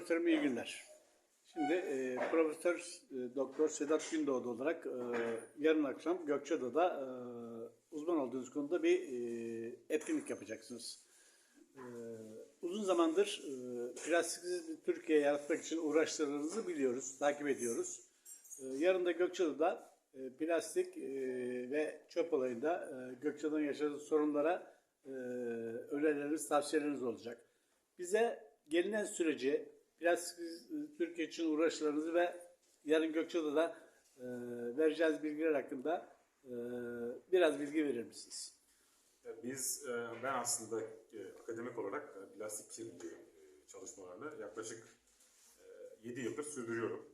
profesörüm iyi günler. Şimdi e, Profesör e, Doktor Sedat Gündoğdu olarak e, yarın akşam Gökçeada'da e, uzman olduğunuz konuda bir e, etkinlik yapacaksınız. E, uzun zamandır e, plastiksiz bir Türkiye yaratmak için uğraştığınızı biliyoruz, takip ediyoruz. E, yarın da Gökçeada'da e, plastik e, ve çöp olayında e, Gökçeada'nın yaşadığı sorunlara e, önerileriniz, tavsiyeleriniz olacak. Bize gelinen süreci, plastiksiz e, Türkiye için uğraşlarınızı ve yarın Gökçeada'da e, vereceğiniz bilgiler hakkında e, biraz bilgi verir misiniz? Biz, e, ben aslında e, akademik olarak e, plastik kirliliği çalışmalarını yaklaşık 7 yıldır sürdürüyorum.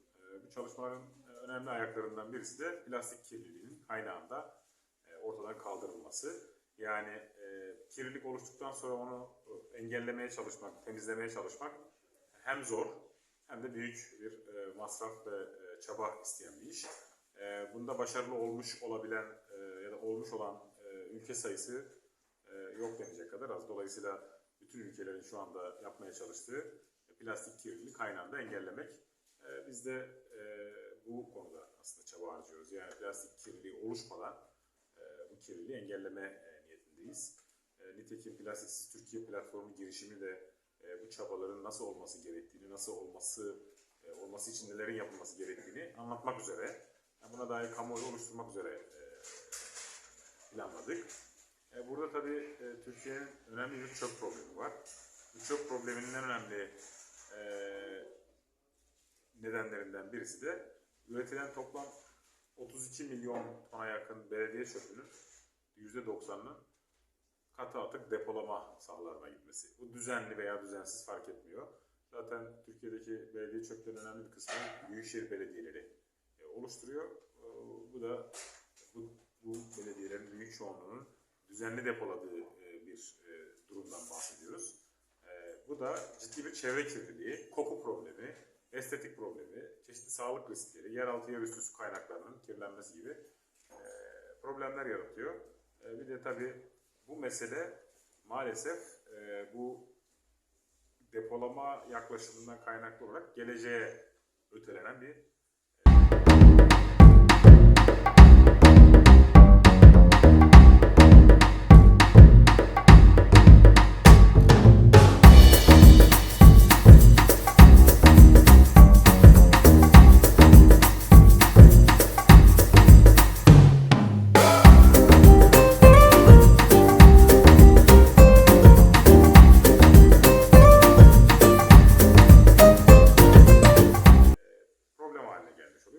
Bu çalışmaların önemli ayaklarından birisi de plastik kirliliğinin kaynağında ortadan kaldırılması. Yani kirlilik oluştuktan sonra onu engellemeye çalışmak, temizlemeye çalışmak hem zor hem de büyük bir e, masraf ve e, çaba isteyen bir iş. E, Bunda başarılı olmuş olabilen e, ya da olmuş olan ülke sayısı e, yok denecek kadar az. Dolayısıyla bütün ülkelerin şu anda yapmaya çalıştığı plastik kirliliği kaynağında engellemek. Biz de bu konuda aslında çaba harcıyoruz. Yani plastik kirliliği oluşmadan bu kirliliği engelleme niyetindeyiz. E, Nitekim Plastiksiz Türkiye platformu girişimi de bu çabaların nasıl olması gerektiğini, nasıl olması e, olması için nelerin yapılması gerektiğini anlatmak üzere, buna dair kamuoyu oluşturmak üzere e, planladık. E, Burada tabii e, Türkiye'nin önemli bir çöp problemi var. Bu çöp probleminin en önemli e, nedenlerinden birisi de üretilen toplam 32 milyon tona yakın belediye çöpünün %90'ının katı atık depolama sahalarına gitmesi. Bu düzenli veya düzensiz fark etmiyor. Zaten Türkiye'deki belediye çöplerinin önemli bir kısmı büyükşehir belediyeleri e, oluşturuyor. E, Bu da bu, bu belediyelerin büyük çoğunluğunun düzenli depoladığı e, bir durumdan bahsediyoruz. Bu da ciddi bir çevre kirliliği, koku problemi, estetik problemi, çeşitli sağlık riskleri, yeraltı yerüstü su kaynaklarının kirlenmesi gibi problemler yaratıyor. Bir de tabii bu mesele maalesef e, bu depolama yaklaşımından kaynaklı olarak geleceğe ötelenen bir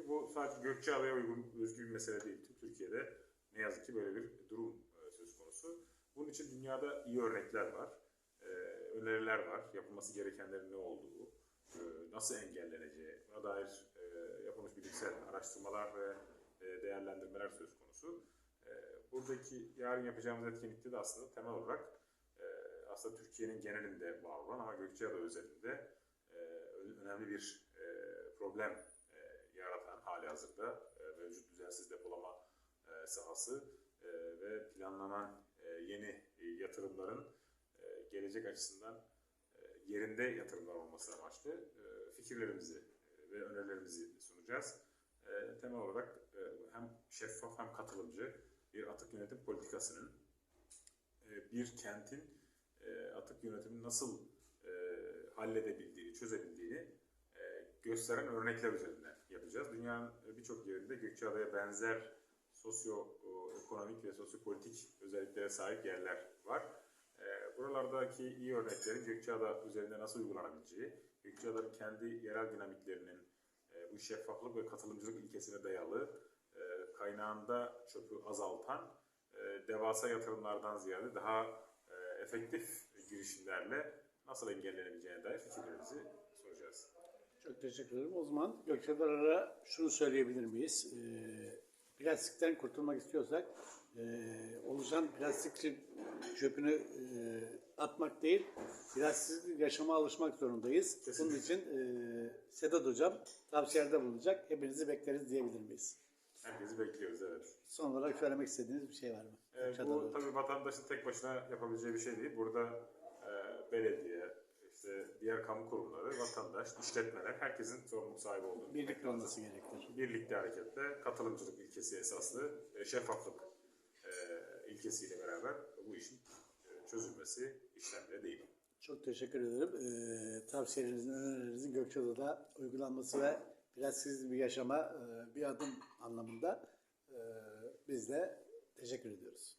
Bu sadece Gökçeada'ya uygun özgü bir mesele değil. Türkiye'de ne yazık ki böyle bir durum e, söz konusu. Bunun için dünyada iyi örnekler var. E, öneriler var. Yapılması gerekenlerin ne olduğu, e, nasıl engelleneceği, buna dair yapılmış bilimsel araştırmalar ve değerlendirmeler söz konusu. Buradaki yarın yapacağımız etkinlikte de aslında temel olarak aslında Türkiye'nin genelinde var olan ama Gökçeada özelinde önemli bir problem e, yaratan hali hazırda e, mevcut düzensiz depolama e, sahası e, ve planlanan e, yeni e, yatırımların gelecek açısından yerinde yatırımlar olması amaçlı fikirlerimizi ve önerilerimizi sunacağız. Temel olarak hem şeffaf hem katılımcı bir atık yönetim politikasının bir kentin atık yönetimini nasıl halledebildiğini, çözebildiğini gösteren örnekler üzerinden yapacağız. Dünyanın birçok yerinde Gökçeada'ya benzer sosyoekonomik ve sosyopolitik özelliklere sahip yerler var. E, Buralardaki iyi örneklerin Gökçeada üzerinde nasıl uygulanabileceği, Gökçeada'nın kendi yerel dinamiklerinin e, bu şeffaflık ve katılımcılık ilkesine dayalı e, kaynağında çöpü azaltan e, devasa yatırımlardan ziyade daha e, efektif girişimlerle nasıl engellenebileceğine dair fikirlerimizi soracağız. Çok teşekkür ederim. O zaman Gökçeada'lara şunu söyleyebilir miyiz? E, plastikten kurtulmak istiyorsak e, oluşan plastik çöpünü e, atmak değil, plastiksiz yaşama alışmak zorundayız. Kesinlikle. Bunun için e, Sedat Hocam tavsiyelerde bulunacak. Hepinizi bekleriz diyebilir miyiz? Herkesi bekliyoruz evet. Son olarak söylemek istediğiniz bir şey var mı? E, bu tabii vatandaşın tek başına yapabileceği bir şey değil. Burada e, belediye, işte diğer kamu kurumları, vatandaş, işletmeler, herkesin sorumluluk sahibi olduğunu Birlikte olması gerekir. Birlikte hareketle katılımcılık ilkesi esaslı ve şeffaflık e, ilkesiyle beraber bu işin e, çözülmesi işlemde değil. Çok teşekkür ederim. Ee, tavsiyelerinizin, önerilerinizin Gökçeada'da uygulanması ve plastik bir yaşama e, bir adım anlamında e, biz de teşekkür ediyoruz.